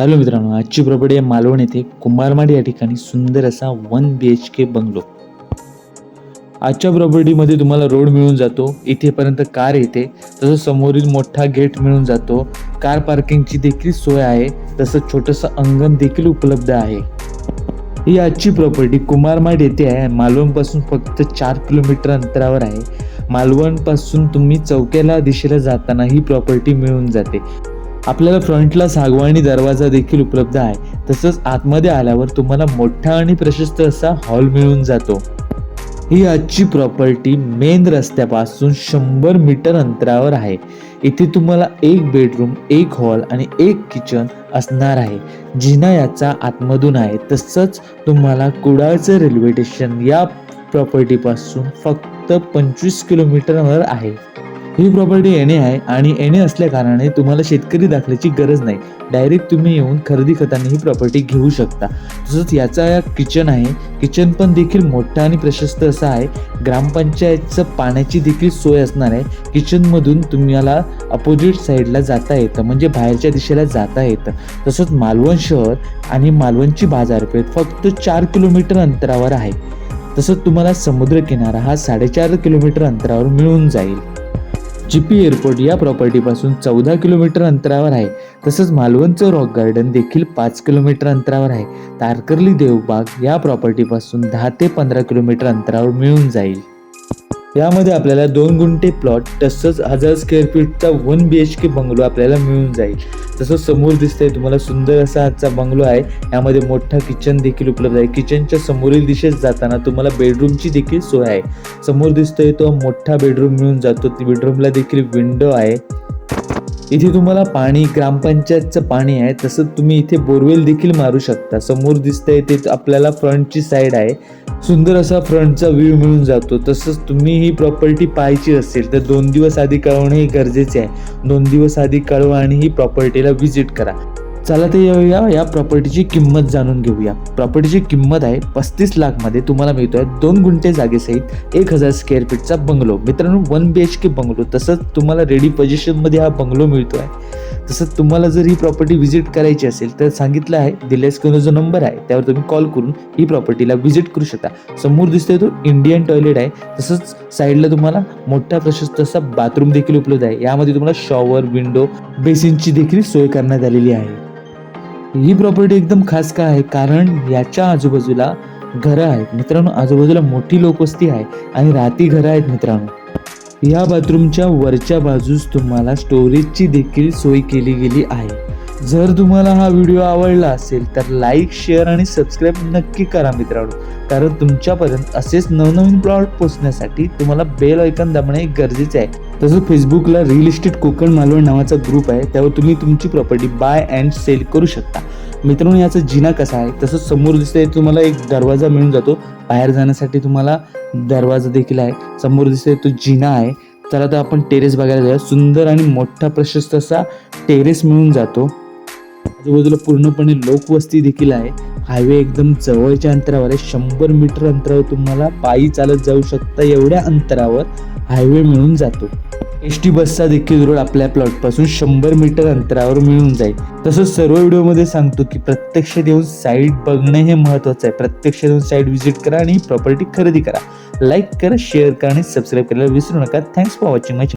Hello मित्रांनो आजची property आहे मालवण येथे. कुंभारमाड या ठिकाणी सुंदर असा one B H K bungalow. आजच्या प्रॉपर्टीमध्ये तुम्हाला रोड मिळून जातो इथेपर्यंत कार येते तसं समोरील मोठा गेट मिळून जातो. कार पार्किंगची देखील सोय आहे तसं छोटंसं अंगण देखील उपलब्ध आहे. ही आजची प्रॉपर्टी कुमारमाड येथे आहे. मालवणपासून फक्त चार किलोमीटर अंतरावर आहे. मालवणपासून तुम्ही चौक्याला दिशेला जाताना ही प्रॉपर्टी मिळून जाते. आपल्याला फ्रंटला सागवानी दरवाजा देखील उपलब्ध आहे. तसंच आतमध्ये आल्यावर तुम्हाला मोठा आणि प्रशस्त असा हॉल मिळून जातो. ही आजची प्रॉपर्टी मेन रस्त्यापासून शंभर मीटर अंतरावर आहे. इथे तुम्हाला एक बेडरूम एक हॉल आणि एक किचन असणार आहे. जिना याचा आतमधून आहे. तसंच तुम्हाला कुडाळचं रेल्वे स्टेशन या प्रॉपर्टीपासून फक्त पंचवीस किलोमीटरवर आहे. ही प्रॉपर्टी येणे आहे आणि येणे असल्या कारणाने तुम्हाला शेतकरी दाखल्याची गरज नाही. डायरेक्ट तुम्ही येऊन खरेदी खताने ही प्रॉपर्टी घेऊ शकता. तसंच याचा किचन आहे. किचन पण देखील मोठा आणि प्रशस्त असा आहे. ग्रामपंचायतचं पाण्याची देखील सोय असणार आहे. किचनमधून तुम्हाला अपोजिट साईडला जाता येतं. म्हणजे बाहेरच्या दिशेला जाता येतं. तसंच मालवण शहर आणि मालवणची बाजारपेठ फक्त चार किलोमीटर अंतरावर आहे. तसंच तुम्हाला समुद्रकिनारा हा साडेचार किलोमीटर अंतरावर मिळून जाईल. जीपी एअरपोर्ट या प्रॉपर्टीपासून चौदा किलोमीटर अंतरावर आहे. तसंच मालवणचं रॉक गार्डन देखील पाच किलोमीटर अंतरावर आहे. तारकर्ली देवबाग या प्रॉपर्टीपासून दहा ते पंधरा किलोमीटर अंतरावर मिळून जाईल. यामध्ये आपल्याला दोन गुंठे प्लॉट तसंच हजार square फीटचा one B H K bungalow आपल्याला मिळून जाईल. तसंच समोर दिसतंय तुम्हाला सुंदर असा आजचा बंगलो आहे. यामध्ये मोठा किचन देखील उपलब्ध आहे. किचनच्या समोरील दिशेस जाताना तुम्हाला बेडरूमची देखील सोय आहे. समोर दिसतोय तो मोठा बेडरूम मिळून जातो. बेडरूमला देखील विंडो आहे. इथे तुम्हाला पाणी ग्रामपंचायतचं पाणी आहे. तसंच तुम्ही इथे बोरवेल देखील मारू शकता. समोर दिसतंय ते आपल्याला फ्रंटची साईड आहे. सुंदर असा फ्रंटचा व्ह्यू मिळून जातो. तसंच तुम्ही ही प्रॉपर्टी पाहायची असेल तर दोन दिवस आधी कळवणे हे गरजेचे आहे. दोन दिवस आधी कळवा आणि ही प्रॉपर्टीला व्हिजिट करा. चला ते येऊया या प्रॉपर्टीची किंमत जाणून घेऊया. प्रॉपर्टीची किंमत आहे पस्तीस लाखमध्ये तुम्हाला मिळतो आहे दोन गुंठे जागेसहित एक हजार स्क्वेअर फीटचा बंगलो मित्रांनो one B H K bungalow तसंच तुम्हाला रेडी पोझिशनमध्ये हा बंगलो मिळतो आहे तसंच तुम्हाला जर ही प्रॉपर्टी व्हिजिट करायची असेल तर सांगितलं आहे दिल्या स्क्रीनवर जो नंबर आहे त्यावर तुम्ही कॉल करून ही प्रॉपर्टीला व्हिजिट करू शकता. समोर दिसतोय तो इंडियन टॉयलेट आहे. तसंच साईडला तुम्हाला मोठा प्रशस्त असा बाथरूम देखील उपलब्ध आहे. यामध्ये तुम्हाला शॉवर विंडो बेसिनची देखील सोय करण्यात आलेली आहे. ही प्रॉपर्टी एकदम खास का आहे? कारण याच्या आजूबाजूला घरं आहेत मित्रांनो. आजूबाजूला मोठी लोकवस्ती आहे आणि राहती घरं आहेत मित्रांनो. या बाथरूमच्या वरच्या बाजूस तुम्हाला स्टोरेजची देखील सोय केली गेली आहे. जर तुम्हाला हा व्हिडिओ आवडला असेल तर लाईक शेअर आणि सबस्क्राईब नक्की करा मित्रांनो. कारण तुमच्यापर्यंत असेच नवनवीन प्लॉट पोचण्यासाठी तुम्हाला बेल ऐकन दाबणे गरजेचे आहे. तसंच फेसबुकला रिअल इस्टेट कोकण मालवण नावाचा ग्रुप आहे. त्यावर तुम्ही तुमची प्रॉपर्टी बाय अँड सेल करू शकता. मित्रांनो याचा जिना कसा आहे? तसंच समोर दिसतंय तुम्हाला एक दरवाजा मिळून जातो. बाहेर जाण्यासाठी तुम्हाला दरवाजा देखील आहे. समोर दिसतोय तो जिना आहे. तर तर आपण टेरेस बघायला जाऊया. सुंदर आणि मोठा प्रशस्त असा टेरेस मिळून जातो. आजूबाजूला पूर्णपणे लोकवस्ती देखील आहे. हायवे एकदम जवळच्या अंतरावर आहे. शंभर मीटर अंतरावर तुम्हाला पायी चालत जाऊ शकता एवढ्या अंतरावर हायवे मिळून जातो. एस टी बसचा देखील रोड आपल्या प्लॉटपासून शंभर मीटर अंतरावर मिळून जाईल. तसंच सर्व व्हिडिओमध्ये सांगतो की प्रत्यक्ष देऊन साईट बघणे हे महत्त्वाचं आहे. प्रत्यक्ष देऊन साईट व्हिजिट करा आणि प्रॉपर्टी खरेदी करा. लाईक करा शेअर करा आणि सबस्क्राईब करायला विसरू नका. Thanks for watching my